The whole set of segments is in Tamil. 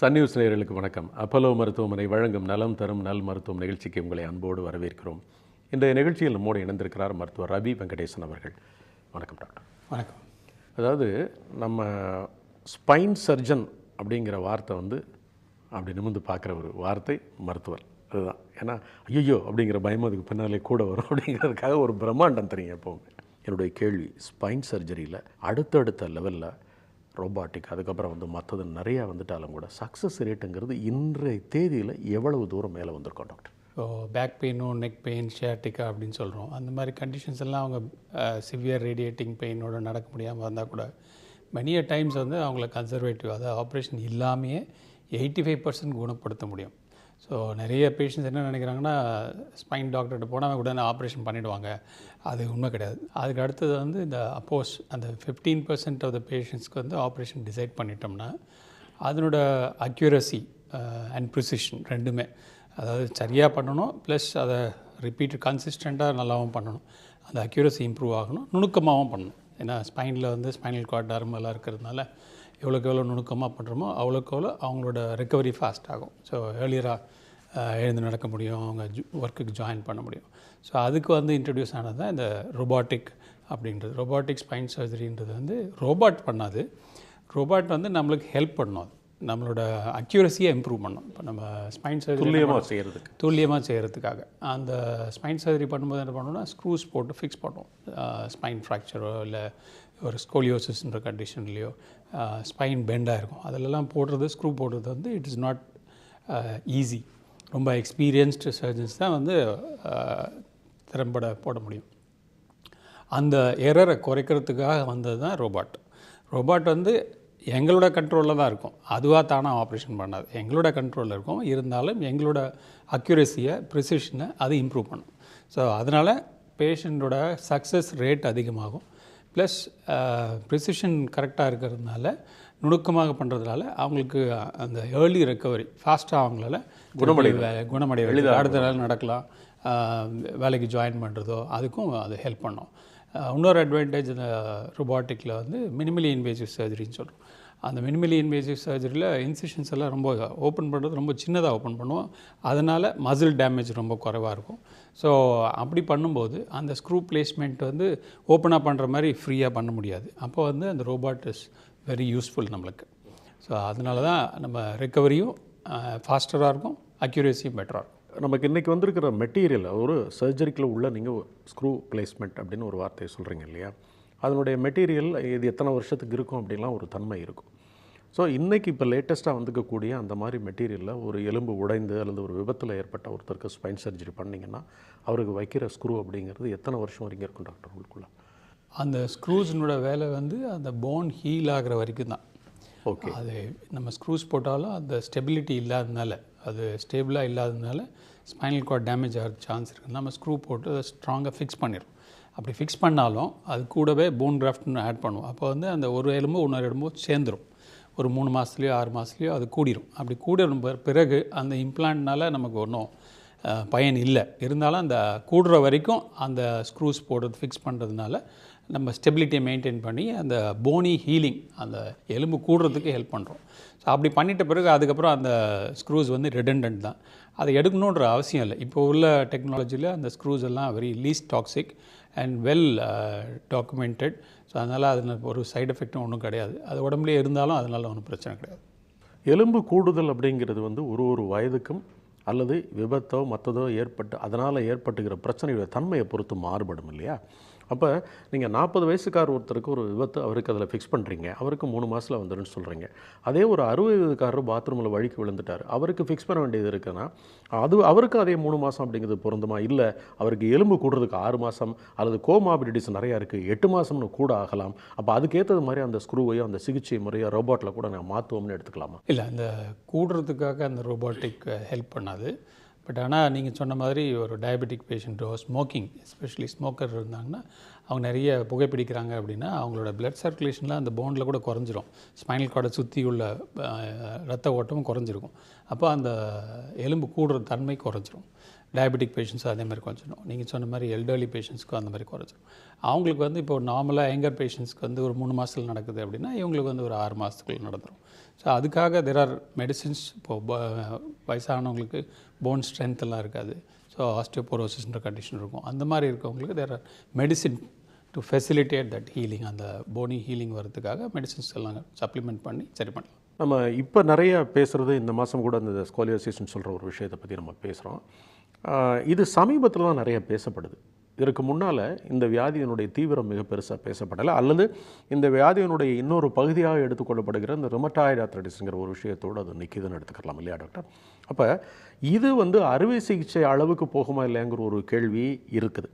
சன் நியூஸ் நேயர்களுக்கு வணக்கம். அப்பலோ மருத்துவமனை வழங்கும் நலம் தரும் நல் மருத்துவம் நிகழ்ச்சிக்கு உங்களை அன்போடு வரவேற்கிறோம். இன்றைய நிகழ்ச்சியில் நம்மோடு இணைந்திருக்கிறார் மருத்துவர் ரவி வெங்கடேசன் அவர்கள். வணக்கம் டாக்டர். வணக்கம். அதாவது நம்ம ஸ்பைன் சர்ஜன் அப்படிங்கிற வார்த்தை வந்து அப்படி நிமிர்ந்து பார்க்குற ஒரு வார்த்தை மருத்துவர். அதுதான். ஏன்னா ஐயோ அப்படிங்கிற பயம் அதுக்கு பின்னாலே கூட வரும் அப்படிங்கிறதுக்காக ஒரு பிரம்மாண்டம் தெரியும் எப்போவுமே. என்னுடைய கேள்வி ஸ்பைன் சர்ஜரியில் அடுத்தடுத்த லெவலில் ரோபாட்டிக் அதுக்கப்புறம் வந்து மற்றது நிறையா வந்துட்டாலும் கூட சக்ஸஸ் ரேட்டுங்கிறது இன்றைய தேதியில் எவ்வளவு தூரம் மேலே வந்திருக்கோம் டாக்டர் ஸோ பேக் பெயினும் நெக் பெயின் ஷேர்டிக்கா அப்படின்னு சொல்கிறோம் அந்த மாதிரி கண்டிஷன்ஸ் எல்லாம் அவங்க சிவியர் ரேடியேட்டிங் பெயினோட நடக்க முடியாமல் வந்தால் கூட மெனிய டைம்ஸ் வந்து அவங்கள கன்சர்வேட்டிவ் அதாவது ஆப்ரேஷன் இல்லாமையே எயிட்டி ஃபைவ் பர்சன்ட் குணப்படுத்த முடியும். ஸோ நிறைய பேஷண்ட்ஸ் என்ன நினைக்கிறாங்கன்னா ஸ்பைன் டாக்டர்கிட்ட போனால் உடனே ஆப்ரேஷன் பண்ணிவிடுவாங்க அது உண்மை கிடையாது. அதுக்கு அடுத்தது வந்து இந்த அப்போஸ் அந்த ஃபிஃப்டீன் பர்சன்ட் ஆஃப் த பேஷண்ட்ஸ்க்கு வந்து ஆப்ரேஷன் டிசைட் பண்ணிட்டோம்னா அதனோட அக்யூரசி அண்ட் ப்ரிசிஷன் ரெண்டுமே. அதாவது சரியாக பண்ணணும் ப்ளஸ் அதை ரிப்பீட் கன்சிஸ்டண்ட்டாக நல்லாவும் பண்ணணும். அந்த அக்யூரசி இம்ப்ரூவ் ஆகணும் நுணுக்கமாகவும் பண்ணணும். ஏன்னா ஸ்பைனில் வந்து ஸ்பைனல் கார்ட் டர்மெல்லாம் இருக்கிறதுனால எவ்வளோக்கு எவ்வளோ நுணுக்கமாக பண்ணுறோமோ அவ்வளோக்கு எவ்வளோ அவங்களோட ரெக்கவரி ஃபாஸ்ட் ஆகும். ஸோ ஏர்லியராக எழுந்து நடக்க முடியும் அவங்க ஒர்க்குக்கு ஜாயின் பண்ண முடியும். ஸோ அதுக்கு வந்து இன்ட்ரடியூஸ் ஆனது தான் இந்த ரொபாட்டிக் அப்படின்றது. ரொபாட்டிக் ஸ்பைன் சர்ஜரின்றது வந்து ரோபாட் பண்ணாது. ரோபாட் வந்து நம்மளுக்கு ஹெல்ப் பண்ணும் அது. நம்மளோட அக்யூரஸியை இம்ப்ரூவ் பண்ணும். இப்போ நம்ம ஸ்பைன் சர்ஜரி துல்லியமாக செய்கிறதுக்கு துல்லியமாக செய்கிறதுக்காக அந்த ஸ்பைன் சர்ஜரி பண்ணும்போது என்ன பண்ணணும்னா ஸ்க்ரூஸ் போட்டு ஃபிக்ஸ் பண்ணுவோம். ஸ்பைன் ஃப்ராக்சரோ இல்லை ஒரு ஸ்கோலியோசிஸ்ன்ற கண்டிஷன்லேயோ ஸ்பைன் பெண்டாக இருக்கும். அதிலெல்லாம் போடுறது ஸ்க்ரூ போடுறது வந்து இட் இஸ் நாட் ஈஸி ரொம்ப எக்ஸ்பீரியன்ஸ்டு சர்ஜன்ஸ் தான் வந்து திறம்பட போட முடியும். அந்த எரரை குறைக்கிறதுக்காக வந்தது தான் ரோபாட் ரோபாட் வந்து எங்களோட கண்ட்ரோலில் தான் இருக்கும். அதுவாக தானாக ஆப்ரேஷன் பண்ணாது. எங்களோட கண்ட்ரோலில் இருக்கும். இருந்தாலும் எங்களோட அக்யூரஸியை ப்ரிசிஷனை அது இம்ப்ரூவ் பண்ணும். ஸோ அதனால் பேஷண்ட்டோட சக்ஸஸ் ரேட் அதிகமாகும். ப்ளஸ் ப்ரிசிஷன் கரெக்டாக இருக்கிறதுனால நுணுக்கமாக பண்ணுறதுனால அவங்களுக்கு அந்த ஏர்லி ரெக்கவரி ஃபாஸ்ட்டாக அவங்களால குணமடைய குணமடைய அடுத்த நாள் நடக்கலாம். வேலைக்கு ஜாயின் பண்ணுறதோ அதுக்கும் அது ஹெல்ப் பண்ணும். இன்னொரு அட்வான்டேஜ் இந்த ரொபாட்டிக்கில் வந்து மினிமலி இன்வேசிவ் சர்ஜரின்னு சொல்கிறோம் அந்த மினிமலி இன்வேசிவ் சர்ஜரியில் இன்சிஷன்ஸ் எல்லாம் ரொம்ப ஓப்பன் பண்ணுறது ரொம்ப சின்னதாக ஓப்பன் பண்ணுவோம். அதனால் மசில் டேமேஜ் ரொம்ப குறைவாக இருக்கும். ஸோ அப்படி பண்ணும்போது அந்த ஸ்க்ரூ பிளேஸ்மெண்ட் வந்து ஓப்பனாக பண்ணுற மாதிரி ஃப்ரீயாக பண்ண முடியாது. அப்போ வந்து அந்த ரோபாட் இஸ் வெரி யூஸ்ஃபுல் நம்மளுக்கு. ஸோ அதனால தான் நம்ம ரெக்கவரியும் ஃபாஸ்டராக இருக்கும் அக்யூரேசியும் பெட்டராக இருக்கும். நமக்கு இன்றைக்கி வந்திருக்கிற மெட்டீரியல் ஒரு சர்ஜரிக்கில் உள்ள நீங்கள் ஸ்க்ரூ பிளேஸ்மெண்ட் அப்படின்னு ஒரு வார்த்தையை சொல்கிறீங்க இல்லையா? அதனுடைய மெட்டீரியல் இது எத்தனை வருஷத்துக்கு இருக்கும் அப்படின்லாம் ஒரு தன்மை இருக்கும். ஸோ இன்றைக்கி இப்போ லேட்டஸ்ட்டாக வந்துக்கக்கூடிய அந்த மாதிரி மெட்டீரியலில் ஒரு எலும்பு உடைந்து அல்லது ஒரு விபத்தில் ஏற்பட்ட ஒருத்தருக்கு ஸ்பைன் சர்ஜரி பண்ணிங்கன்னா அவருக்கு வைக்கிற ஸ்க்ரூ அப்படிங்கிறது எத்தனை வருஷம் வரைக்கும் இருக்கும் டாக்டர் உங்களுக்குள்ள? அந்த ஸ்க்ரூஸினோட வேலை வந்து அந்த போன் ஹீல் ஆகிற வரைக்கும் தான். ஓகே அது நம்ம ஸ்க்ரூஸ் போட்டாலும் அந்த ஸ்டெபிலிட்டி இல்லாததுனால அது ஸ்டேபிளாக இல்லாததுனால ஸ்பைனல் கார்ட் டேமேஜ் ஆகிற சான்ஸ் இருக்குது நம்ம ஸ்க்ரூ போட்டு அதை ஸ்ட்ராங்காக ஃபிக்ஸ் பண்ணிடும் அப்படி ஃபிக்ஸ் பண்ணாலும் அது கூடவே போன் கிராஃப்ட்னு ஆட் பண்ணுவோம் அப்போ வந்து அந்த ஒரு எலும்பு இன்னொரு எலும்பு சேர்ந்துடும் ஒரு மூணு மாதத்துலேயோ ஆறு மாதத்துலேயோ அது கூடிரும். அப்படி கூடிரும் பிறகு அந்த இம்ப்ளான்ட்னால நமக்கு ஒன்றும் பயன் இல்லை. இருந்தாலும் அந்த கூடுற வரைக்கும் அந்த ஸ்க்ரூஸ் போடுறது ஃபிக்ஸ் பண்ணுறதுனால நம்ம ஸ்டெபிலிட்டியை மெயின்டைன் பண்ணி அந்த போனி ஹீலிங் அந்த எலும்பு கூடுறதுக்கு ஹெல்ப் பண்ணுறோம் ஸோ அப்படி பண்ணிட்ட பிறகு அதுக்கப்புறம் அந்த ஸ்க்ரூஸ் வந்து ரெடண்டன்ட் தான். அதை எடுக்கணுன்ற அவசியம் இல்லை. இப்போ உள்ள டெக்னாலஜியில் அந்த ஸ்க்ரூஸ் எல்லாம் very least toxic and well documented so அதனால் அதில் ஒரு சைடு எஃபெக்ட்டும் ஒன்றும் கிடையாது. அது உடம்புலேயே இருந்தாலும் அதனால் ஒன்றும் பிரச்சனை கிடையாது. எலும்பு கூடுதல் அப்படிங்கிறது வந்து ஒரு ஒரு வயதுக்கும் அல்லது விபத்தோ மற்றதோ ஏற்பட்டு அதனால் ஏற்பட்டுகிற பிரச்சனையோட தன்மையை பொறுத்து மாறுபடும் இல்லையா? அப்போ நீங்கள் நாற்பது வயசுக்கார் ஒருத்தருக்கு ஒரு விபத்து அவருக்கு அதில் ஃபிக்ஸ் பண்ணுறீங்க அவருக்கு மூணு மாதத்தில் வந்துடுன்னு சொல்கிறீங்க அதே ஒரு அறுபது வயதுக்காரர் பாத்ரூமில் வழிக்கு விழுந்துட்டார். அவருக்கு ஃபிக்ஸ் பண்ண வேண்டியது இருக்குன்னா அது அவருக்கும் அதே மூணு மாதம் அப்படிங்கிறது பொருந்துமா? இல்லை அவருக்கு எலும்பு கூடுறதுக்கு ஆறு மாதம் அல்லது கோமாபிலிட்டிஸ் நிறையா இருக்குது எட்டு மாதம்னு கூட ஆகலாம். அப்போ அதுக்கேற்றது மாதிரி அந்த ஸ்க்ரூவையோ அந்த சிகிச்சை முறையோ ரோபோட்டில் கூட நான் மாற்றுவோம்னு எடுத்துக்கலாமா? இல்லை அந்த கூடுறதுக்காக அந்த ரோபோட்டிக் ஹெல்ப் பண்ணாது. பட் ஆனால் நீங்கள் சொன்ன மாதிரி ஒரு டயபெட்டிக் பேஷண்ட்டோ ஸ்மோக்கிங் எஸ்பெஷலி ஸ்மோக்கர் இருந்தாங்கன்னா அவங்க நிறைய புகைப்பிடிக்கிறாங்க அப்படின்னா அவங்களோட பிளட் சர்க்குலேஷனில் அந்த போனில் கூட குறைஞ்சிரும். ஸ்பைனல் கார்டை சுற்றி உள்ள ரத்த ஓட்டமும் குறைஞ்சிருக்கும். அப்போ அந்த எலும்பு கூடுற தன்மை குறைஞ்சிரும். டயபெட்டிக் பேஷண்ட்ஸும் அதே மாதிரி குறைஞ்சிடும் நீங்கள் சொன்ன மாதிரி எல்டர்லி பேஷண்ட்ஸ்க்கும் அந்த மாதிரி குறைஞ்சிரும். அவங்களுக்கு வந்து இப்போ நார்மலாக எங்கர் பேஷண்ட்ஸ்க்கு வந்து ஒரு மூணு மாதத்தில் நடக்குது அப்படின்னா இவங்களுக்கு வந்து ஒரு ஆறு மாதத்துக்குள்ள நடந்துரும். ஸோ அதுக்காக தெர் ஆர் மெடிசின்ஸ் இப்போது வயசானவங்களுக்கு போன் ஸ்ட்ரென்த்தெல்லாம் இருக்காது. ஸோ ஆஸ்டியோபோரோசிஸ்ன்ற கண்டிஷன் இருக்கும். அந்த மாதிரி இருக்கவங்களுக்கு there are medicine to facilitate that healing அந்த போனி ஹீலிங் வரதுக்காக மெடிசின்ஸ் எல்லாம் சப்ளிமெண்ட் பண்ணி சரி பண்ணலாம். நம்ம இப்போ நிறைய பேசுகிறது இந்த மாதம் கூட அந்த ஸ்கோலியோசிஸ்ன்னு சொல்கிற ஒரு விஷயத்தை பற்றி நம்ம பேசுகிறோம் இது சமீபத்தில் தான் நிறைய பேசப்படுது. இதற்கு முன்னால் இந்த வியாதியினுடைய தீவிரம் மிக பெருசாக பேசப்படலை. அல்லது இந்த வியாதியினுடைய இன்னொரு பகுதியாக எடுத்துக்கொள்ளப்படுகிற இந்த ரிமட்டாய்டு ஆத்ரடிஸ்ங்கிற ஒரு விஷயத்தோடு அது நிற்கிதுன்னு எடுத்துக்கலாம் இல்லையா டாக்டர் அப்போ இது வந்து அறுவை சிகிச்சை அளவுக்கு போகுமா இல்லைங்கிற ஒரு கேள்வி இருக்குது.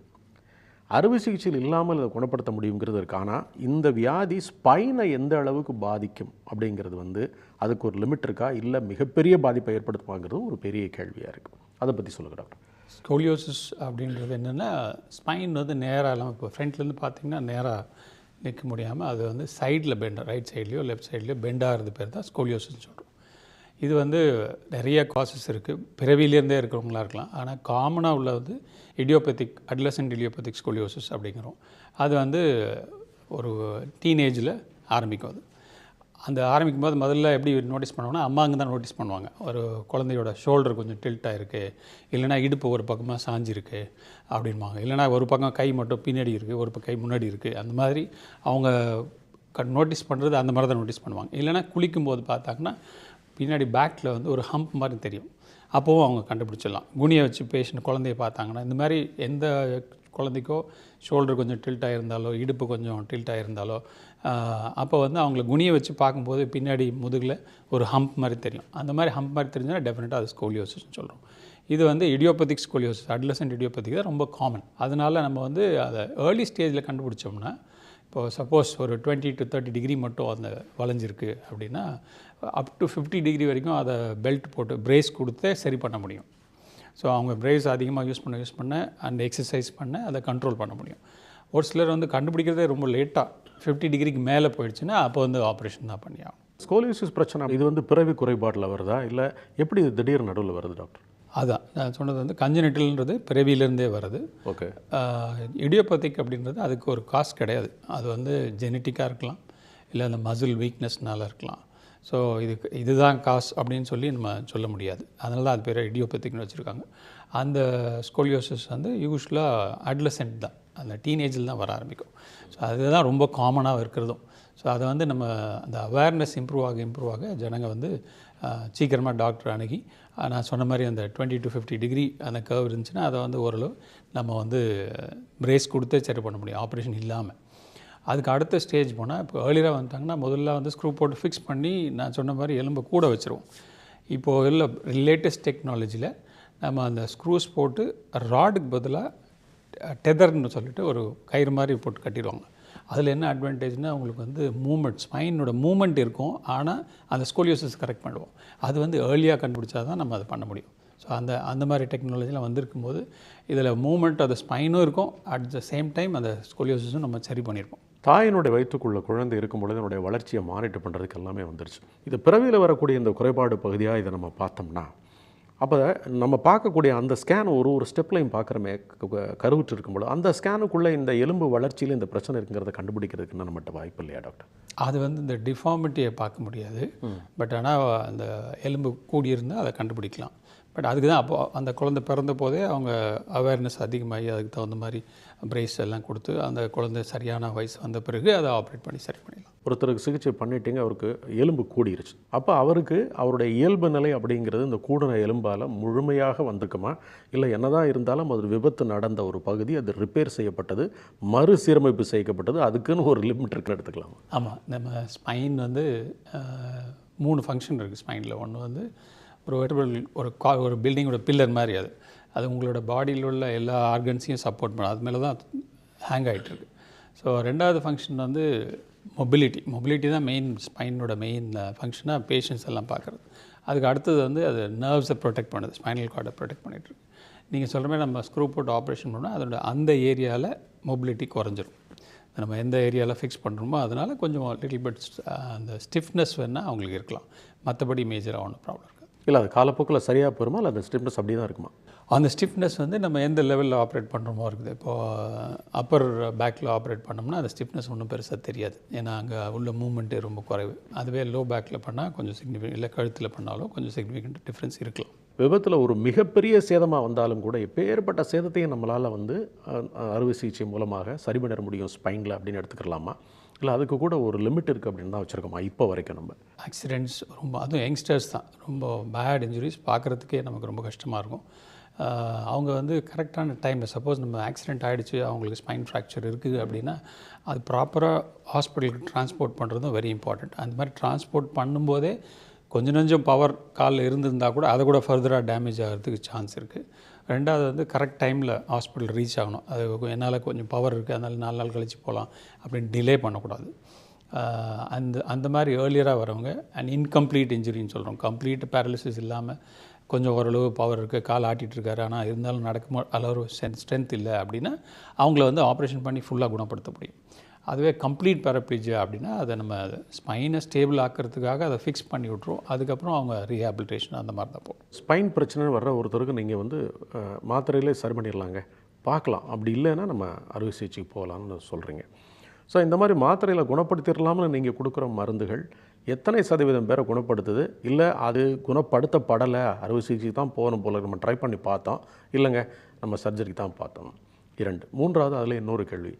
அறுவை சிகிச்சையில் இல்லாமல் அதை குணப்படுத்த முடியுங்கிறது இருக்கு. ஆனால் இந்த வியாதி ஸ்பைனை எந்த அளவுக்கு பாதிக்கும் அப்படிங்கிறது வந்து அதுக்கு ஒரு லிமிட் இருக்கா? இல்லை மிகப்பெரிய பாதிப்பை ஏற்படுத்துமாங்கிறது ஒரு பெரிய கேள்வியாக இருக்குது அதை பற்றி சொல்லுங்க டாக்டர் ஸ்கோலியோசிஸ் அப்படின்றது என்னென்னா ஸ்பைன் வந்து நேராக இல்லாமல் இப்போ ஃப்ரண்ட்லேருந்து பார்த்தீங்கன்னா நேராக நிற்க முடியாமல் அது வந்து சைடில் பெண்ட் ரைட் சைட்லேயோ லெஃப்ட் சைட்லேயோ பெண்டாகிறது பேர் தான் ஸ்கோலியோசிஸ்னு சொல்கிறோம் இது வந்து நிறைய காசஸ் இருக்குது பிறவிலேருந்தே இருக்கிறவங்களா இருக்கலாம். ஆனால் காமனாக உள்ள வந்து இடியோபதிக் அட்லசன்ட் இடியோபதிக் ஸ்கோலியோசிஸ் அப்படிங்கிறோம். அது வந்து ஒரு டீனேஜில் ஆரம்பிக்கும் அது. அந்த ஆரம்பிக்கும் போது முதல்ல எப்படி நோட்டீஸ் பண்ணுவாங்கன்னா அம்மாங்க தான் நோட்டீஸ் பண்ணுவாங்க. ஒரு குழந்தையோட ஷோல்டர் கொஞ்சம் டில்ட் ஆகிருக்கு இல்லைனா இடுப்பு ஒரு பக்கமாக சாஞ்சிருக்கு அப்படின்பாங்க. இல்லைனா ஒரு பக்கம் கை மட்டும் பின்னாடி இருக்குது ஒரு பக்கம் கை முன்னாடி இருக்குது அந்த மாதிரி அவங்க நோட்டீஸ் பண்ணுறது அந்த மாதிரி தான் நோட்டீஸ் பண்ணுவாங்க. இல்லைனா குளிக்கும்போது பார்த்தாங்கன்னா பின்னாடி பேக்கில் வந்து ஒரு ஹம்ப் மாதிரி தெரியும். அப்போவும் அவங்க கண்டுபிடிச்சிடலாம். குனியை வச்சு பேஷண்ட் குழந்தைய பார்த்தாங்கன்னா இந்த மாதிரி எந்த குழந்தைக்கோ ஷோல்டர் கொஞ்சம் டில்ட் ஆகிருந்தாலோ இடுப்பு கொஞ்சம் டில்ட் ஆகிருந்தாலோ அப்போ வந்து அவங்கள குனியை வச்சு பார்க்கும்போது பின்னாடி முதுகில் ஒரு ஹம்ப் மாதிரி தெரியும். அந்த மாதிரி ஹம்ப் மாதிரி தெரிஞ்சுன்னா டெஃபினட்டாக அது ஸ்கோலியோசிஸ்னு சொல்கிறோம் இது வந்து இடியோபதிக் ஸ்கோலியோசிஸ் அட்லசன்ட் இடியோபதிக் தான் ரொம்ப காமன் அதனால் நம்ம வந்து அதை ஏர்லி ஸ்டேஜில் கண்டுபிடிச்சோம்னா இப்போது சப்போஸ் ஒரு டுவெண்ட்டி டு தேர்ட்டி டிகிரி மட்டும் அந்த வளைஞ்சிருக்கு அப்படின்னா அப் டு ஃபிஃப்டி டிகிரி வரைக்கும் அதை பெல்ட் போட்டு பிரேஸ் கொடுத்தே சரி பண்ண முடியும். ஸோ அவங்க பிரேஸ் அதிகமாக யூஸ் பண்ண யூஸ் பண்ண அந்த எக்ஸசைஸ் பண்ண அதை கண்ட்ரோல் பண்ண முடியும். ஒரு சிலர் வந்து கண்டுபிடிக்கிறதே ரொம்ப லேட்டாக ஃபிஃப்டி டிகிரிக்கு மேலே போயிடுச்சுன்னா அப்போ வந்து ஆப்ரேஷன் தான் பண்ணி ஆகும் ஸ்கோலியோசிஸ் பிரச்சனை இது வந்து பிறவி குறைபாட்டில் வருதா? இல்லை எப்படி இது திடீர் நடுவில் வருது டாக்டர் அதான் நான் சொன்னது வந்து கஞ்சனிட்டல்ன்றது பிறவியிலேருந்தே வருது. ஓகே. இடியோபதிக் அப்படின்றது அதுக்கு ஒரு காசு கிடையாது. அது வந்து ஜெனட்டிக்காக இருக்கலாம். இல்லை அந்த மசில் வீக்னஸ்னால இருக்கலாம். ஸோ இதுக்கு இதுதான் காசு அப்படின்னு சொல்லி நம்ம சொல்ல முடியாது. அதனால தான் அது பேர் இடியோபத்திக்னு வச்சுருக்காங்க. அந்த ஸ்கோலியோசிஸ் வந்து யூஸ்வலாக அட்லசென்ட் தான். அந்த டீனேஜில் தான் வர ஆரம்பிக்கும். ஸோ அதுதான் ரொம்ப காமனாக இருக்கிறதும். ஸோ அதை வந்து நம்ம அந்த அவேர்னஸ் இம்ப்ரூவ் ஆக இம்ப்ரூவ் ஆக ஜனங்க வந்து சீக்கிரமாக டாக்டர் அணுகி நான் சொன்ன மாதிரி அந்த டுவெண்ட்டி டு ஃபிஃப்டி டிகிரி அந்த கர்வ் இருந்துச்சுன்னா அதை வந்து ஓரளவு நம்ம வந்து பிரேஸ் கொடுத்தே சரி பண்ண முடியும். ஆப்ரேஷன் இல்லாமல் அதுக்கு அடுத்த ஸ்டேஜ் போனால் இப்போ ஏர்லியராக வந்துட்டாங்கன்னா முதல்ல வந்து ஸ்க்ரூ போட்டு ஃபிக்ஸ் பண்ணி நான் சொன்ன மாதிரி எலும்பை கூட வச்சுருவோம். இப்போது இல்லை லேட்டஸ்ட் டெக்னாலஜியில் நம்ம அந்த ஸ்க்ரூஸ் போட்டு ராடுக்கு பதிலாக டெதர்னு சொல்லிட்டு ஒரு கயிறு மாதிரி போட்டு கட்டிடுவாங்க. அதில் என்ன அட்வான்டேஜ்னால் உங்களுக்கு வந்து மூமெண்ட் ஸ்பைனோட மூமெண்ட் இருக்கும். ஆனால் அந்த ஸ்கோலியோசிஸ் கரெக்ட் பண்ணுவோம் அது வந்து ஏர்லியாக கண்டுபிடிச்சா தான் நம்ம அதை பண்ண முடியும். ஸோ அந்த அந்த மாதிரி டெக்னாலஜிலாம் வந்திருக்கும் போது இதில் மூமெண்ட் அது ஸ்பைனும் இருக்கும். அட் த சேம் டைம் அந்த ஸ்கோலியோசிஸும் நம்ம சரி பண்ணியிருப்போம். தாயினுடைய வயிற்றுக்குள்ள குழந்தை இருக்கும் பொழுது என்னுடைய வளர்ச்சியை மானிட்டர் பண்ணுறதுக்கு எல்லாமே வந்துருச்சு. இது பிறவியில் வரக்கூடிய இந்த குறைபாடு பகுதியாக இதை நம்ம பார்த்தோம்னா அப்போ நம்ம பார்க்கக்கூடிய அந்த ஸ்கேன் ஒரு ஒரு ஸ்டெப்லையும் பார்க்குறமே கருவுற்று இருக்கும்போது அந்த ஸ்கேனுக்குள்ளே இந்த எலும்பு வளர்ச்சியில் இந்த பிரச்சனை இருக்குங்கிறத கண்டுபிடிக்கிறதுக்கு நம்மகிட்ட வாய்ப்பு இல்லையா டாக்டர் அது வந்து இந்த டிஃபார்மிட்டியை பார்க்க முடியாது. பட் ஆனால் அந்த எலும்பு கூடியிருந்தால் அதை கண்டுபிடிக்கலாம். பட் அதுக்கு தான் அப்போ அந்த குழந்தை பிறந்த போதே அவங்க அவேர்னஸ் அதிகமாகி அதுக்கு தகுந்த மாதிரி பிரேஸ் எல்லாம் கொடுத்து அந்த குழந்தை சரியான வயசு வந்த பிறகு அதை ஆப்ரேட் பண்ணி சரி பண்ணிடலாம். ஒருத்தருக்கு சிகிச்சை பண்ணிட்டீங்க அவருக்கு எலும்பு கூடிருச்சு. அப்போ அவருக்கு அவருடைய இயல்பு நிலை அப்படிங்கிறது இந்த கூடின எலும்பால் முழுமையாக வந்திருக்குமா? இல்லை என்னதான் இருந்தாலும் அது விபத்து நடந்த ஒரு பகுதி அது ரிப்பேர் செய்யப்பட்டது மறுசீரமைப்பு செய்யப்பட்டது அதுக்குன்னு ஒரு லிமிட் இருக்குன்னு எடுத்துக்கலாம்? ஆமாம். நம்ம ஸ்பைன் வந்து மூணு ஃபங்க்ஷன் இருக்குது ஸ்பைனில் ஒன்று வந்து ஒரு வெட்டபிள் ஒரு கா ஒரு பில்டிங்கோட பில்லர் மாதிரி அது. அது உங்களோட பாடியில் உள்ள எல்லா ஆர்கன்ஸையும் சப்போர்ட் பண்ணும். அது மேலே தான் ஹேங் ஆகிட்டுருக்கு ஸோ ரெண்டாவது ஃபங்க்ஷன் வந்து மொபிலிட்டி மொபிலிட்டி தான் மெயின் ஸ்பைனோட மெயின் ஃபங்க்ஷனாக பேஷண்ட்ஸ் எல்லாம் பார்க்குறது. அதுக்கு அடுத்தது வந்து அது நர்வ்ஸை ப்ரொடெக்ட் பண்ணுது. ஸ்பைனல் கார்டை ப்ரொடெக்ட் பண்ணிகிட்ருக்கு நீங்கள் சொல்கிற மாதிரி நம்ம ஸ்க்ரூ போட்டு ஆப்ரேஷன் பண்ணால் அதோட அந்த ஏரியாவில் மொபிலிட்டி குறைஞ்சிரும். நம்ம எந்த ஏரியாவில் ஃபிக்ஸ் பண்ணுறோமோ அதனால் கொஞ்சம் லிட்டில் பிட் அந்த ஸ்டிஃப்னஸ் வேணால் அவங்களுக்கு இருக்கலாம். மற்றபடி மேஜராக ஒன்றும் ப்ராப்ளம் இல்லை அது காலப்போக்கில் சரியாக போயிருமா? இல்லை அந்த ஸ்டிப்னஸ் அப்படி தான் இருக்குமா? அந்த ஸ்டிஃப்னஸ் வந்து நம்ம எந்த லெவலில் ஆப்ரேட் பண்ணுறோமோ இருக்குது. இப்போது அப்பர் பேக்கில் ஆப்ரேட் பண்ணோம்னா அந்த ஸ்டிஃப்னஸ் ஒன்றும் பெருசாக தெரியாது. ஏன்னா அங்கே உள்ள மூமெண்ட்டே ரொம்ப குறைவு. அதுவே லோ பேக்கில் பண்ணால் கொஞ்சம் சிக்னிஃபிகண்ட் இல்லை கழுத்தில் பண்ணாலும் கொஞ்சம் சிக்னிஃபிகண்ட் டிஃப்ரென்ஸ் இருக்கலாம். விபத்தில் ஒரு மிகப்பெரிய சேதமாக வந்தாலும் கூட எப்பேற்பட்ட சேதத்தையும் நம்மளால் வந்து அறுவை சிகிச்சை மூலமாக சரி பண்ணிட முடியும் ஸ்பைனில் அப்படின்னு எடுத்துக்கலாமா? இல்லை அதுக்கு கூட ஒரு லிமிட் இருக்குது அப்படின்னு தான் வச்சுருக்கோமா இப்போ வரைக்கும் நம்ம? ஆக்சிடெண்ட்ஸ் ரொம்ப அதுவும் யங்ஸ்டர்ஸ் தான். ரொம்ப பேட் இன்ஜுரிஸ் பார்க்குறதுக்கே நமக்கு ரொம்ப கஷ்டமாக இருக்கும். அவங்க வந்து கரெக்டான டைமில் சப்போஸ் நம்ம ஆக்சிடென்ட் ஆகிடுச்சு அவங்களுக்கு ஸ்பைன் ஃப்ராக்சர் இருக்குது அப்படின்னா அது ப்ராப்பராக ஹாஸ்பிட்டலுக்கு ட்ரான்ஸ்போர்ட் பண்ணுறதும் வெரி இம்பார்ட்டண்ட் அந்த மாதிரி ட்ரான்ஸ்போர்ட் பண்ணும்போதே கொஞ்சம் கொஞ்சம் பவர் காலில் இருந்திருந்தா கூட அதை கூட ஃபர்தராக டேமேஜ் ஆகிறதுக்கு சான்ஸ் இருக்குது ரெண்டாவது வந்து கரெக்ட் டைமில் ஹாஸ்பிட்டல் ரீச் ஆகணும். அது என்னால் கொஞ்சம் பவர் இருக்குது அதனால் நாலு நாள் கழித்து போகலாம் அப்படின்னு டிலே பண்ணக்கூடாது. அந்த அந்த மாதிரி ஏர்லியராக வரவங்க அண்ட் இன்கம்ப்ளீட் இன்ஜுரின்னு சொல்கிறோம் கம்ப்ளீட் பேரலிசிஸ் இல்லாமல் கொஞ்சம் ஓரளவு பவர் இருக்குது கால் ஆட்டிகிட்டு இருக்காரு. ஆனால் இருந்தாலும் நடக்கும் அளவு ஸ்ட்ரென்த் இல்லை அப்படின்னா அவங்கள வந்து ஆப்ரேஷன் பண்ணி ஃபுல்லாக குணப்படுத்த முடியும். அதுவே கம்ப்ளீட் பேரப்ளீஜியா அப்படின்னா அதை நம்ம ஸ்பைனை ஸ்டேபிள் ஆக்கிறதுக்காக அதை ஃபிக்ஸ் பண்ணி விட்ருவோம் அதுக்கப்புறம் அவங்க ரீஹாபிலிட்டேஷன் அந்த மாதிரி தான் போகும். ஸ்பைன் பிரச்சனை வர்ற ஒருத்தருக்கு நீங்கள் வந்து மாத்திரையிலே சரி பண்ணிடலாங்க. பார்க்கலாம். அப்படி இல்லைன்னா நம்ம அறுவை சிகிச்சைக்கு போகலான்னு சொல்கிறீங்க ஸோ இந்த மாதிரி மாத்திரையில் குணப்படுத்திடலாம்னு நீங்கள் கொடுக்குற மருந்துகள் எத்தனை சதவீதம் பேரை குணப்படுத்துது? இல்லை அது குணப்படுத்தப்படலை அறுவை சிகிச்சைக்கு தான் போகணும் போல நம்ம ட்ரை பண்ணி பார்த்தோம். இல்லைங்க நம்ம சர்ஜரிக்கு தான் பார்த்தோம். இரண்டு. மூன்றாவது அதில் இன்னொரு கேள்வி.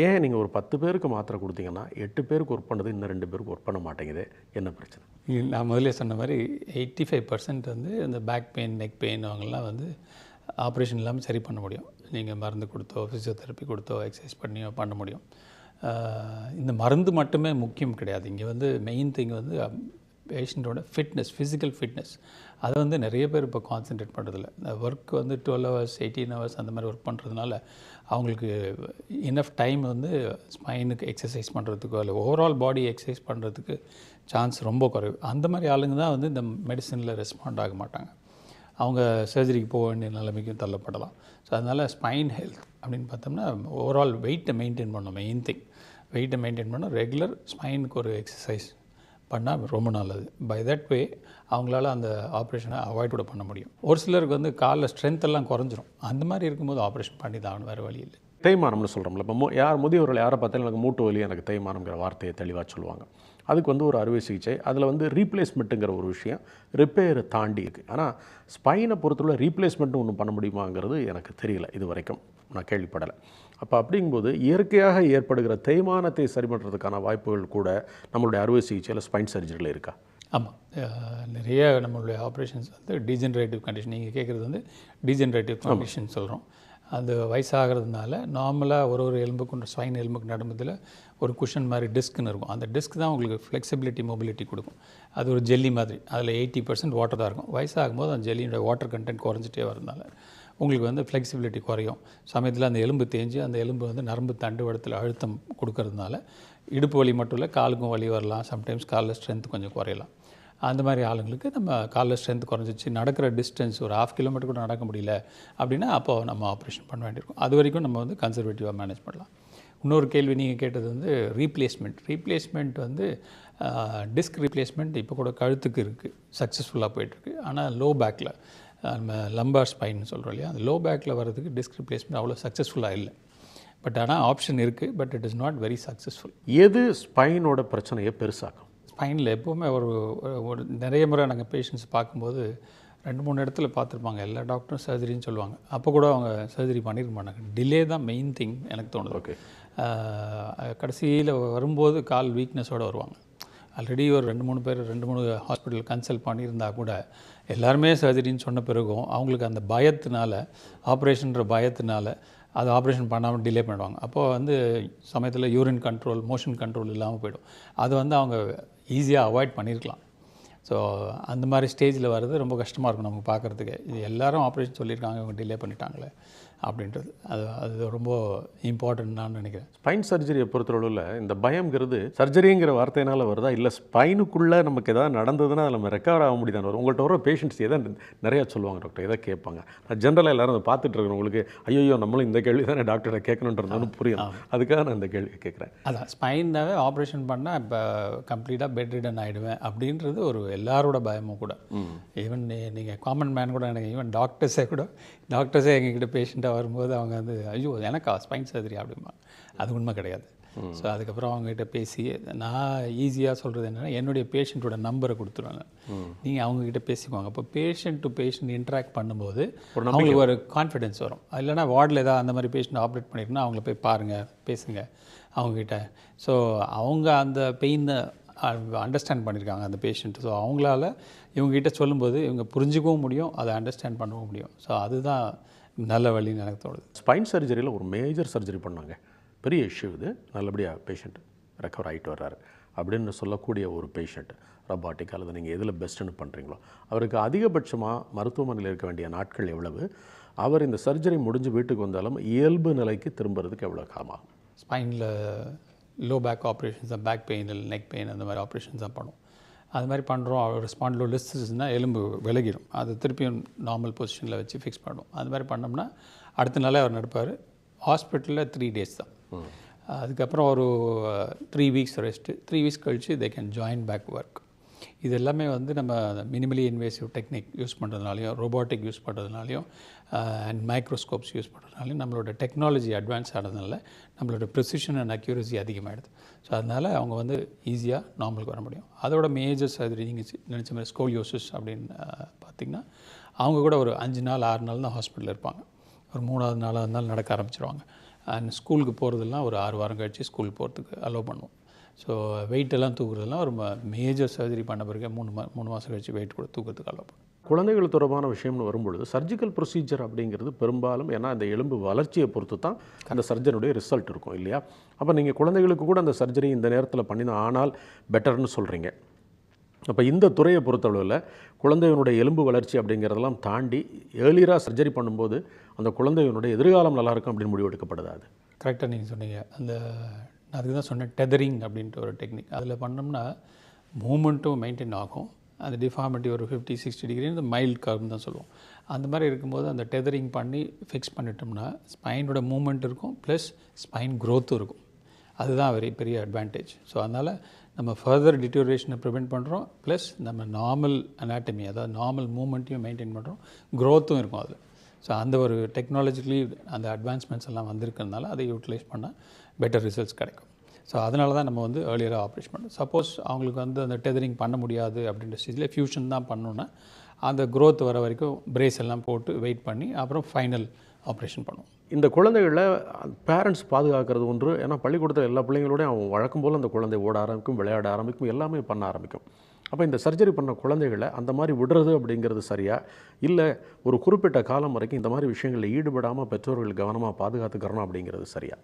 ஏன் நீங்கள் ஒரு பத்து பேருக்கு மாத்திரை கொடுத்தீங்கன்னா எட்டு பேருக்கு ஒர்க் பண்ணுறது இன்னும் ரெண்டு பேருக்கு ஒர்க் பண்ண மாட்டேங்குது? என்ன பிரச்சனை? நான் முதல்ல சொன்ன மாதிரி எயிட்டி ஃபைவ் பர்சன்ட் வந்து இந்த பேக் பெயின் நெக் பெயின் அவங்கெல்லாம் வந்து ஆப்ரேஷன் இல்லாமல் சரி பண்ண முடியும். நீங்கள் மருந்து கொடுத்தோ ஃபிசியோதெரப்பி கொடுத்தோ எக்ஸசைஸ் பண்ணியோ பண்ண முடியும். இந்த மருந்து மட்டுமே முக்கியம் கிடையாது. இங்கே வந்து மெயின் திங் வந்து பேஷண்ட்டோட ஃபிட்னஸ் ஃபிசிக்கல் ஃபிட்னஸ் அதை வந்து நிறைய பேர் இப்போ கான்சென்ட்ரேட் பண்ணுறதில்ல இந்த ஒர்க் வந்து டுவெல் ஹவர்ஸ் எயிட்டீன் ஹவர்ஸ் அந்த மாதிரி ஒர்க் பண்ணுறதுனால அவங்களுக்கு இனஃப் டைம் வந்து ஸ்பைனுக்கு எக்ஸசைஸ் பண்ணுறதுக்கோ இல்லை ஓவரால் பாடி எக்ஸசைஸ் பண்ணுறதுக்கு சான்ஸ் ரொம்ப குறைவு. அந்த மாதிரி ஆளுங்க தான் வந்து இந்த மெடிசனில் ரெஸ்பாண்ட் ஆக மாட்டாங்க. அவங்க சர்ஜரிக்கு போக வேண்டிய நிலைமைக்கும் தள்ளப்படலாம். ஸோ அதனால் ஸ்பைன் ஹெல்த் அப்படின்னு பார்த்தோம்னா ஓவரால் வெயிட்டை மெயின்டைன் பண்ணணும் மெயின் திங் வெயிட்டை மெயின்டைன் பண்ண ரெகுலர் ஸ்பைனுக்கு ஒரு எக்ஸசைஸ் பண்ணால் ரொம்ப நல்லது. பை தட் வே அவங்களால அந்த ஆப்ரேஷனை அவாய்ட் கூட பண்ண முடியும். ஒரு சிலருக்கு வந்து காலில் ஸ்ட்ரென்த் எல்லாம் குறைஞ்சிரும். அந்த மாதிரி இருக்கும்போது ஆப்ரேஷன் பண்ணி தான் ஆகணும் வேறு வழி இல்லை. தேய்மானம்னு சொல்கிறோம்ல இப்போ மு- யார் முதியவர்கள் யாரை பார்த்தாலும் எனக்கு மூட்டு வலி எனக்கு தேய்மானம்ங்கிற வார்த்தையை தெளிவாக சொல்லுவாங்க. அதுக்கு வந்து ஒரு அறுவை சிகிச்சை அதில் வந்து ரீப்ளேஸ்மெண்ட்டுங்கிற ஒரு விஷயம் ரிப்பேரை தாண்டி இருக்குது ஆனால் ஸ்பைனை பொறுத்தவரை ரீப்ளேஸ்மெண்ட்டும் ஒன்றும் பண்ண முடியுமாங்கிறது எனக்கு தெரியல இது வரைக்கும் நான் கேள்விப்படலை. அப்போ அப்படிங்கும்போது இயற்கையாக ஏற்படுகிற தேய்மானத்தை சரி பண்ணுறதுக்கான வாய்ப்புகள் கூட நம்மளுடைய அறுவை சிகிச்சையில் ஸ்பைன் சர்ஜரியில் இருக்கா? ஆமாம் நிறைய நம்மளுடைய ஆப்ரேஷன்ஸ் வந்து டீஜென்ரேட்டிவ் கண்டிஷன் நீங்கள் கேட்குறது வந்து டீஜென்ரேட்டிவ் கண்டிஷன் சொல்கிறோம் அது வயசாகிறதுனால நார்மலாக ஒரு ஒரு எலும்புக்கு ஸ்வைன் எலும்புக்கு நடுமத்தில் ஒரு குஷன் மாதிரி டிஸ்க்னு இருக்கும். அந்த டிஸ்க் தான் உங்களுக்கு ஃப்ளெக்சிபிலிட்டி மொபிலிட்டி கொடுக்கும். அது ஒரு ஜெல்லி மாதிரி. அதில் எயிட்டி பர்சன்ட் வாட்டர் தான் இருக்கும். வயசாகும்போது அந்த ஜெல்லியோட வாட்டர் கண்டென்ட் குறைஞ்சிட்டே வரதுனால உங்களுக்கு வந்து ஃப்ளெக்சிபிலிட்டி குறையும். சமயத்தில் அந்த எலும்பு தேஞ்சு அந்த எலும்பு வந்து நரம்பு தண்டுவடத்தில் அழுத்தம் கொடுக்கறதுனால இடுப்பு வலி மட்டும் இல்லை காலுக்கும் வலி வரலாம். சம்டைம்ஸ் காலில் ஸ்ட்ரென்த் கொஞ்சம் குறையலாம். அந்த மாதிரி ஆளுங்களுக்கு நம்ம காலில் ஸ்ட்ரென்த் குறைஞ்சிச்சு. நடக்கிற டிஸ்டன்ஸ் ஒரு ஹாஃப் கிலோமீட்டர் கூட நடக்க முடியல அப்படின்னா அப்போ நம்ம ஆப்ரேஷன் பண்ண வேண்டியிருக்கும். அது வரைக்கும் நம்ம வந்து கன்சர்வேட்டிவாக மேனேஜ் பண்ணலாம். இன்னொரு கேள்வி நீங்கள் கேட்டது வந்து ரீப்ளேஸ்மெண்ட் ரீப்ளேஸ்மெண்ட் வந்து டிஸ்க் ரீப்ளேஸ்மெண்ட் இப்போ கூட கழுத்துக்கு இருக்குது சக்ஸஸ்ஃபுல்லாக போயிட்டுருக்கு ஆனால் லோ பேக்கில் நம்ம லம்பார் ஸ்பைன் சொல்கிறோம் இல்லையா? அந்த லோ பேக்கில் வர்றதுக்கு டிஸ்க் ரீப்ளேஸ்மெண்ட் அவ்வளோ சக்ஸஸ்ஃபுல்லாக இல்லை. பட் ஆனால் ஆப்ஷன் இருக்குது but it is not very successful எது ஸ்பைனோட பிரச்சனையை பெருசாக்கும்? ஸ்பைனில் எப்போவுமே ஒரு ஒரு நிறைய முறை நாங்கள் பேஷண்ட்ஸ் பார்க்கும்போது ரெண்டு மூணு இடத்துல பார்த்துருப்பாங்க. எல்லா டாக்டரும் சர்ஜரின்னு சொல்லுவாங்க. அப்போ கூட அவங்க சர்ஜரி பண்ணிருக்க மாட்டாங்க டிலே தான் மெயின் திங் எனக்கு தோணுது. ஓகே கடைசியில் வரும்போது கால் வீக்னஸோடு வருவாங்க. ஆல்ரெடி ஒரு ரெண்டு மூணு பேர் ரெண்டு மூணு ஹாஸ்பிட்டல் கன்சல்ட் பண்ணியிருந்தா கூட எல்லாருமே சர்ஜரின்னு சொன்ன பிறகும் அவங்களுக்கு அந்த பயத்தினால ஆப்ரேஷன்ற பயத்தினால அது ஆப்ரேஷன் பண்ணாமல் டிலே பண்ணுவாங்க. அப்போது வந்து சமயத்தில் யூரின் கண்ட்ரோல் மோஷன் கண்ட்ரோல் இல்லாமல் போயிடும். அது வந்து அவங்க ஈஸியாக அவாய்ட் பண்ணியிருக்கலாம் ஸோ அந்த மாதிரி ஸ்டேஜில் வர்றது ரொம்ப கஷ்டமாக இருக்கும் நமக்கு பார்க்குறதுக்கு இது எல்லாரும் ஆப்ரேஷன் சொல்லியிருக்காங்க இவங்க டிலே பண்ணிட்டாங்களே. அப்படின்றது. அது அது ரொம்ப இம்பார்ட்டன்ட் நான் நினைக்கிறேன். ஸ்பைன் சர்ஜரியை பொறுத்தளவில் இந்த பயம்ங்கிறது சர்ஜரிங்கிற வார்த்தையினால வருதா? இல்லை ஸ்பைனுக்குள்ளே நமக்கு ஏதாவது நடந்ததுன்னா அதில் நம்ம ரெக்கவர் ஆக முடியுதான்னு வரும். உங்கள்கிட்ட வர பேஷண்ட்ஸ் எதை நிறையா சொல்லுவாங்க டாக்டர் எதை கேட்பாங்க? நான் ஜென்ரலாக எல்லாரும் அதை பார்த்துட்டு உங்களுக்கு. ஐயோ நம்மளும் இந்த கேள்வி தானே டாக்டரை கேட்கணுன்றது புரியும். அதுக்காக நான் இந்த கேள்வி கேட்குறேன். அதான் ஸ்பைனாவே ஆப்ரேஷன் பண்ணால் இப்போ கம்ப்ளீட்டாக பெட் ரிடன் ஆகிடுவேன் அப்படின்றது ஒரு எல்லாரோட பயமும் கூட. ஈவன் நீங்கள் காமன் மேன் கூட எனக்கு ஈவன் டாக்டர்ஸே கூட டாக்டர்ஸே எங்ககிட்ட பேஷண்ட்டாக வரும்போது அவங்க வந்து ஐயோ எனக்கா? ஸ்பைன் சர்ஜரி அப்படிமா அது உண்மை கிடையாது. ஸோ அதுக்கப்புறம் அவங்ககிட்ட பேசி நான் ஈஸியாக சொல்கிறது என்னென்னா என்னுடைய பேஷண்ட்டோட நம்பரை கொடுத்துருவாங்க நீங்கள் அவங்ககிட்ட பேசிக்குவாங்க அப்போ பேஷண்ட் டு பேஷண்ட் இன்ட்ராக்ட் பண்ணும்போது அவங்களுக்கு ஒரு கான்ஃபிடென்ஸ் வரும். இல்லைனா வார்டில் ஏதாவது அந்த மாதிரி பேஷண்ட் ஆப்ரேட் பண்ணியிருக்குன்னா அவங்கள போய் பாருங்கள் பேசுங்க அவங்ககிட்ட. ஸோ அவங்க அந்த பெயினை அண்டர்ஸ்டாண்ட் பண்ணியிருக்காங்க அந்த பேஷண்ட் ஸோ அவங்களால இவங்ககிட்ட சொல்லும்போது இவங்க புரிஞ்சுக்கவும் முடியும் அதை அண்டர்ஸ்டாண்ட் பண்ணவும் முடியும். ஸோ அதுதான் நல்ல வழின்னு எனக்கு தோணுது. ஸ்பைன் சர்ஜரியில் ஒரு மேஜர் சர்ஜரி பண்ணாங்க. பெரிய இஷ்யூ இது. நல்லபடியாக பேஷண்ட் ரெக்கவர் ஆகிட்டு வர்றாரு. அப்படின்னு சொல்லக்கூடிய ஒரு பேஷண்ட் ரொபாட்டிக் அல்லது நீங்கள் எதில் பெஸ்ட்டுன்னு பண்ணுறீங்களோ அவருக்கு அதிகபட்சமாக மருத்துவமனையில் இருக்க வேண்டிய நாட்கள் எவ்வளவு? அவர் இந்த சர்ஜரி முடிஞ்சு வீட்டுக்கு வந்தாலும் இயல்பு நிலைக்கு திரும்புறதுக்கு எவ்வளோ காலமாகும்? ஸ்பைனில் low back operations back pain இல்லை நெக் பெயின் அந்த மாதிரி ஆப்ரேஷன்ஸ் தான் பண்ணும். அது மாதிரி பண்ணுறோம் அவர் ஸ்பாண்டிலோ லிஸ்ட்னா எலும்பு விலகிடும் அது திருப்பியும் நார்மல் பொசிஷனில் வச்சு ஃபிக்ஸ் பண்ணும். அது மாதிரி பண்ணோம்னா அடுத்த நாளே அவர் நடப்பார். ஹாஸ்பிட்டலில் த்ரீ டேஸ் தான். அதுக்கப்புறம் ஒரு three weeks rest three weeks கழித்து they can join back work இது எல்லாமே வந்து நம்ம மினிமலி இன்வேசிவ் டெக்னிக் யூஸ் பண்ணுறதுனாலையும் ரோபோட்டிக் யூஸ் பண்ணுறதுனாலையும் அண்ட் மைக்ரோஸ்கோப்ஸ் யூஸ் பண்ணுறதுனாலையும் நம்மளோட டெக்னாலஜி அட்வான்ஸ் ஆனதுனால நம்மளோட ப்ரொசிஷன் அண்ட் அக்யூரசி அதிகமாகிடுது ஸோ அதனால் அவங்க வந்து ஈஸியாக நார்மலுக்கு வர முடியும். அதோட மேஜர் சர்ஜரி நீங்கள் நினச்ச மாதிரி ஸ்கோலியோசிஸ் அப்படின்னு பார்த்திங்கன்னா அவங்க கூட ஒரு அஞ்சு நாள் ஆறு நாள் தான் ஹாஸ்பிட்டலில் இருப்பாங்க. ஒரு மூணாவது நாலாவது நாள் நடக்க ஆரம்பிச்சிருவாங்க. அண்ட் ஸ்கூலுக்கு போகிறதெல்லாம் ஒரு ஆறு வாரம் கழித்து ஸ்கூல் போகிறதுக்கு அலோவ் பண்ணுவோம். ஸோ வெயிட்டெல்லாம் தூக்குறதுலாம் ஒரு மேஜர் சர்ஜரி பண்ண பிறகு மூணு மா மூணு மாதம் கழித்து வெயிட் கூட தூக்கிறதுக்கு அலோவ் பண்ணுவோம். குழந்தைகள் தொடர்பான விஷயம்னு வரும்பொழுது சர்ஜிக்கல் ப்ரொசீஜர் அப்படிங்கிறது பெரும்பாலும் ஏன்னா அந்த எலும்பு வளர்ச்சியை பொறுத்து தான் அந்த சர்ஜனுடைய ரிசல்ட் இருக்கும் இல்லையா? அப்போ நீங்கள் குழந்தைகளுக்கு கூட அந்த சர்ஜரி இந்த நேரத்தில் பண்ணினா ஆனால் பெட்டர்னு சொல்கிறீங்க அப்போ இந்த துறையை பொறுத்தளவில் குழந்தையினுடைய எலும்பு வளர்ச்சி அப்படிங்கிறதெல்லாம் தாண்டி ஏர்லியராக சர்ஜரி பண்ணும்போது அந்த குழந்தையினுடைய எதிர்காலம் நல்லா இருக்கும் அப்படின்னு முடிவு எடுக்கப்படுது அது? கரெக்டாக நீங்கள் சொன்னீங்க. அந்த நான் அதுக்கு தான் சொன்னேன் டெதரிங் அப்படின்ட்டு ஒரு டெக்னிக் அதில் பண்ணோம்னா மூமெண்ட்டும் மெயின்டைன் ஆகும். அந்த டிஃபார்மிட்டி ஒரு ஃபிஃப்டி சிக்ஸ்டி டிகிரி இந்த மைல்ட் கர்வ் தான் சொல்லுவோம். அந்த மாதிரி இருக்கும்போது அந்த டெதரிங் பண்ணி ஃபிக்ஸ் பண்ணிட்டோம்னா ஸ்பைனோட மூமெண்ட் இருக்கும் ப்ளஸ் ஸ்பைன் க்ரோத்தும் இருக்கும். அதுதான் வெரி பெரிய அட்வான்டேஜ் ஸோ அதனால் நம்ம ஃபர்தர் டிட்டோரேஷனை ப்ரிவெண்ட் பண்ணுறோம் ப்ளஸ் நம்ம நார்மல் அனாட்டமி அதாவது நார்மல் மூமெண்ட்டையும் மெயின்டைன் பண்ணுறோம் க்ரோத்தும் இருக்கும் அதில். ஸோ அந்த ஒரு டெக்னாலஜிக்கலி அந்த அட்வான்ஸ்மெண்ட்ஸ் எல்லாம் வந்திருக்கிறதுனால அதை யூட்டிலைஸ் பண்ணால் பெட்டர் ரிசல்ட்ஸ் கிடைக்கும். ஸோ அதனால தான் நம்ம வந்து ஏர்லியராக ஆப்ரேஷன் பண்ணோம். சப்போஸ் அவங்களுக்கு வந்து அந்த டெதரிங் பண்ண முடியாது அப்படின்ற ஸ்டேஜில் ஃபியூஷன் தான் பண்ணோன்னா அந்த க்ரோத் வர வரைக்கும் பிரேஸ் எல்லாம் போட்டு வெயிட் பண்ணி அப்புறம் ஃபைனல் ஆப்ரேஷன் பண்ணுவோம். இந்த குழந்தைகளை பேரண்ட்ஸ் பாதுகாக்கிறது ஒன்று. ஏன்னா பள்ளிக்கூடத்தில் எல்லா பிள்ளைங்களோடையும் அவன் வழக்கம் போல் அந்த குழந்தை ஓட ஆரம்பிக்கும் விளையாட ஆரம்பிக்கும் எல்லாமே பண்ண ஆரம்பிக்கும். அப்போ இந்த சர்ஜரி பண்ண குழந்தைகளை அந்த மாதிரி விடுறது அப்படிங்கிறது சரியா? இல்லை ஒரு குறிப்பிட்ட காலம் வரைக்கும் இந்த மாதிரி விஷயங்களில் ஈடுபடாமல் பெற்றோர்கள் கவனமாக பாதுகாத்துக்கிறணும் அப்படிங்கிறது சரியா?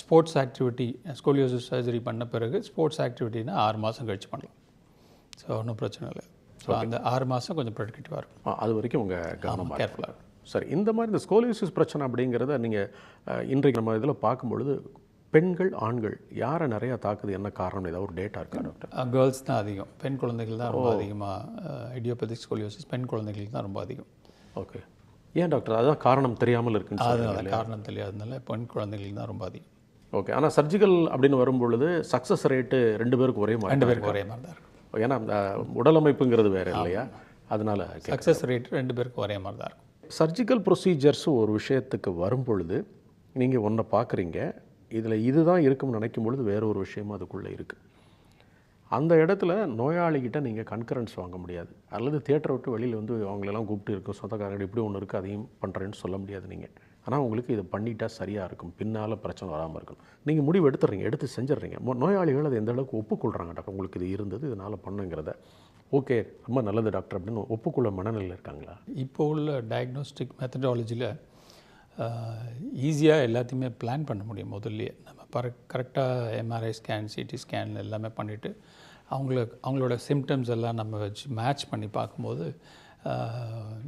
ஸ்போர்ட்ஸ் ஆக்டிவிட்டி ஸ்கோலியோசிஸ் சர்ஜரி பண்ண பிறகு ஸ்போர்ட்ஸ் ஆக்டிவிட்டினா ஆறு மாதம் கழிச்சு பண்ணலாம். ஸோ ஒன்றும் பிரச்சனை இல்லை. ஸோ அந்த ஆறு மாதம் கொஞ்சம் ப்ரொடக்டிவாக இருக்கும். அது வரைக்கும் உங்கள் கவனமாக கேர்ஃபுல்லாக இருக்கும் சரி இந்த மாதிரி இந்த ஸ்கோலியோசிஸ் பிரச்சனை அப்படிங்கிறத நீங்கள் இன்றைக்கு நம்ம இதில் பார்க்கும்பொழுது பெண்கள் ஆண்கள் யாரை நிறையா தாக்குது? என்ன காரணம்? ஏதாவது ஒரு டேட்டா இருக்கா டாக்டர் கேர்ள்ஸ் தான் அதிகம். பெண் குழந்தைகள் தான் ரொம்ப அதிகமாக இடியோபதிக் ஸ்கோலியோசிஸ் பெண் குழந்தைகளுக்கு தான் ரொம்ப அதிகம். ஓகே. ஏன் டாக்டர் அதுதான் காரணம் தெரியாமல் இருக்குன்னு. அதனால காரணம் தெரியாதனால பெண் குழந்தைகளுக்கு தான் ரொம்ப அதிகம். ஓகே. ஆனால் சர்ஜிக்கல் அப்படின்னு வரும்பொழுது சக்ஸஸ் ரேட்டு ரெண்டு பேருக்கு ஒரே மாதிரி ரெண்டு பேருக்கு ஒரே மாதிரி தான் இருக்கும் ஏன்னா உடலமைப்புங்கிறது வேறு இல்லையா? அதனால சக்ஸஸ் ரேட் ரெண்டு பேருக்கு ஒரே மாதிரி தான் இருக்கும். சர்ஜிக்கல் ப்ரொசீஜர்ஸ் ஒரு விஷயத்துக்கு வரும் பொழுது நீங்கள் ஒன்றை பார்க்குறீங்க இதில் இதுதான் இருக்கும்னு நினைக்கும் பொழுது வேற ஒரு விஷயமும் அதுக்குள்ளே இருக்குது அந்த இடத்துல நோயாளிகிட்ட நீங்கள் கன்கரன்ஸ் வாங்க முடியாது. அல்லது தேட்டரை விட்டு வெளியில் வந்து அவங்களெல்லாம் கூப்பிட்டு இருக்கும் சொந்தக்காரங்க இப்படி ஒன்று இருக்குது அதையும் பண்ணுறேன்னு சொல்ல முடியாது நீங்கள் ஆனால் உங்களுக்கு இதை பண்ணிட்டா சரியாக இருக்கும். பின்னால் பிரச்சனை வராமல் இருக்கும் நீங்கள் முடிவு எடுத்துடுறீங்க எடுத்து செஞ்சிடுறீங்க. நோயாளிகள் அதை எந்த அளவுக்கு ஒப்புக்கொள்கிறாங்க டாக்டர்? உங்களுக்கு இது இருந்தது இதனால் பண்ணுங்கிறத. ஓகே ரொம்ப நல்லது டாக்டர் அப்படின்னு ஒப்புக்கொள்ள மனநிலையில் இருக்காங்களா? இப்போ உள்ள டயக்னோஸ்டிக் மெத்தடாலஜியில் ஈஸியாக எல்லாத்தையுமே பிளான் பண்ண முடியும் முதல்லயே. நம்ம பர கரெக்டாக எம்ஆர்ஐ ஸ்கேன் சிடி ஸ்கேன் எல்லாமே பண்ணிவிட்டு அவங்கள அவங்களோட சிம்டம்ஸ் எல்லாம் நம்ம வச்சு மேட்ச் பண்ணி பார்க்கும்போது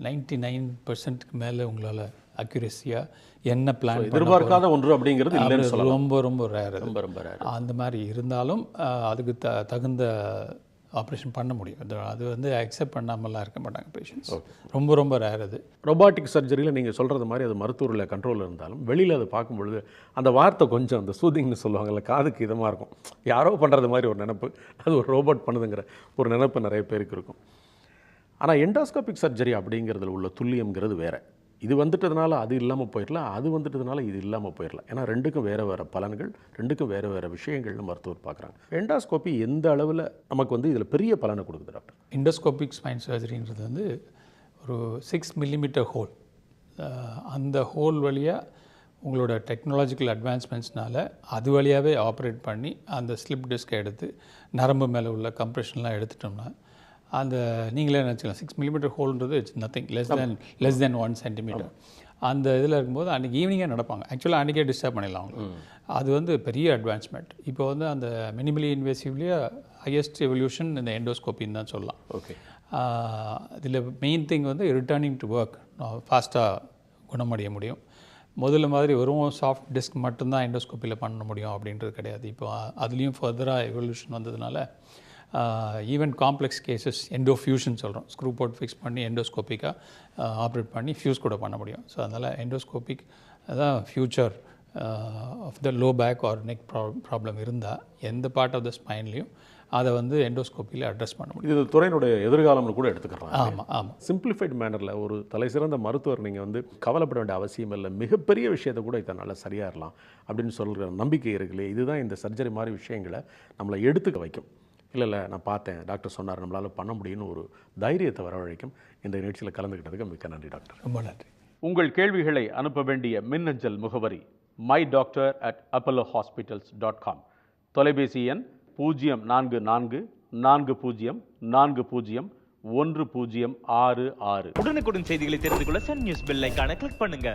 நைன்டி நைன் பர்சன்ட்டுக்கு மேலே உங்களால் அக்யூரஸியாக என்ன பிளான் எதிர்பார்க்காத ஒன்று அப்படிங்கிறது இல்லைன்னு ரொம்ப ரொம்ப ரேர் ரொம்ப ரொம்ப. அந்த மாதிரி இருந்தாலும் அதுக்கு த தகுந்த ஆப்ரேஷன் பண்ண முடியும். அது வந்து அக்செப்ட் பண்ணாமலாம் இருக்க மாட்டாங்க பேஷண்ட்ஸ் ரொம்ப ரொம்ப ரேர் அது. ரொபாட்டிக் சர்ஜரியில் நீங்கள் சொல்கிறது மாதிரி அது மருத்துவரில் கண்ட்ரோலில் இருந்தாலும் வெளியில் அதை பார்க்கும் பொழுது அந்த வார்த்தை கொஞ்சம் அந்த சூதிங்னு சொல்லுவாங்கல்ல காதுக்கு இதமாக இருக்கும். யாரோ பண்ணுறது மாதிரி ஒரு நினப்பு. அது ஒரு ரோபோட் பண்ணுதுங்கிற ஒரு நினப்பு நிறைய பேருக்கு இருக்கும். ஆனால் எண்டோஸ்கோபிக் சர்ஜரி அப்படிங்கிறதுல உள்ள துல்லியம்ங்கிறது வேறு. இது வந்துட்டதுனால அது இல்லாமல் போயிடலாம் அது வந்துட்டதுனால இது இல்லாமல் போயிடலாம் ஏன்னா ரெண்டுக்கும் வேறு வேறு பலன்கள் ரெண்டுக்கும் வேறு வேறு விஷயங்கள்னு மருத்துவர் பார்க்குறாங்க. எண்டாஸ்கோப்பி எந்த அளவில் நமக்கு வந்து இதில் பெரிய பலனை கொடுக்குது டாக்டர்? இண்டோஸ்கோபிக் ஸ்பைன் சர்ஜரின்றது வந்து ஒரு சிக்ஸ் மில்லிமீட்டர் ஹோல் அந்த ஹோல் வழியாக உங்களோட டெக்னாலஜிக்கல் அட்வான்ஸ்மெண்ட்ஸ்னால அது வழியாகவே ஆப்ரேட் பண்ணி அந்த ஸ்லிப் டிஸ்கை எடுத்து நரம்பு மேலே உள்ள கம்ப்ரெஷன்லாம் எடுத்துட்டோம்னா அந்த நீங்களே நினச்சிக்கலாம். Six millimetre ஹோல்ன்றது it's nothing less than less than one centimetre அந்த இதில் இருக்கும்போது அன்றைக்கி ஈவினிங்கே நடப்பாங்க. ஆக்சுவலாக அன்றைக்கே டிஸ்டர்ப் பண்ணிடலாம் அவங்க அது வந்து பெரிய அட்வான்ஸ்மெண்ட் இப்போ வந்து அந்த மினிமலி இன்வேசிவ்லேயே ஹையஸ்ட் எவல்யூஷன் இந்த எண்டோஸ்கோப்பின்னு தான் சொல்லலாம். ஓகே இதில் மெயின் திங் வந்து ரிட்டர்னிங் டு ஒர்க் ஃபாஸ்ட்டாக குணமடைய முடியும். முதல்ல மாதிரி வெறும் சாஃப்ட் டிஸ்க் மட்டும்தான் எண்டோஸ்கோப்பியில் பண்ண முடியும் அப்படின்றது கிடையாது. இப்போ அதுலேயும் ஃபர்தராக எவல்யூஷன் வந்ததுனால ஈவன் காம்ப்ளெக்ஸ் கேசஸ் எண்டோஃபியூஷன் சொல்கிறோம் ஸ்க்ரூ போட்டு ஃபிக்ஸ் பண்ணி எண்டோஸ்கோப்பிக்காக ஆப்ரேட் பண்ணி ஃபியூஸ் கூட பண்ண முடியும். ஸோ அதனால் எண்டோஸ்கோபிக் அதான் future of the low back or neck problem இருந்தால் எந்த பார்ட் ஆஃப் த ஸ்பைன்லேயும் அதை வந்து எண்டோஸ்கோப்பியில் அட்ரஸ் பண்ண முடியும். இது துறையினுடைய எதிர்காலம்னு கூட எடுத்துக்கலாம் ஆமாம் ஆமாம் சிம்பிளிஃபைட் மேனரில் ஒரு தலை சிறந்த மருத்துவர் நீங்கள் வந்து கவலைப்பட வேண்டிய அவசியம் இல்லை. மிகப்பெரிய விஷயத்தை கூட இதனால் சரியாகலாம் அப்படின்னு சொல்கிற நம்பிக்கை இருக்குல்லையே. இதுதான் இந்த சர்ஜரி மாதிரி விஷயங்களை நம்மளை எடுத்துக்க வைக்கும். இல்லை இல்லை நான் பார்த்தேன். டாக்டர் சொன்னார் நம்மளால் பண்ண முடியும்னு ஒரு தைரியத்தை வரவழைக்கும். இந்த நிகழ்ச்சியில் கலந்துக்கிட்டதுக்கு மிக்க நன்றி டாக்டர். ரொம்ப நன்றி. உங்கள் கேள்விகளை அனுப்ப வேண்டிய மின்னஞ்சல் முகவரி my doctor at Apollo hospitals dot com தொலைபேசி எண் பூஜ்ஜியம் நான்கு நான்கு நான்கு பூஜ்ஜியம் நான்கு பூஜ்ஜியம் ஒன்று பூஜ்ஜியம் ஆறு ஆறு. உடனுக்குடன் செய்திகளை தெரிந்து கொள்ள சன் நியூஸ் பெல் ஐகானை கிளிக் பண்ணுங்க.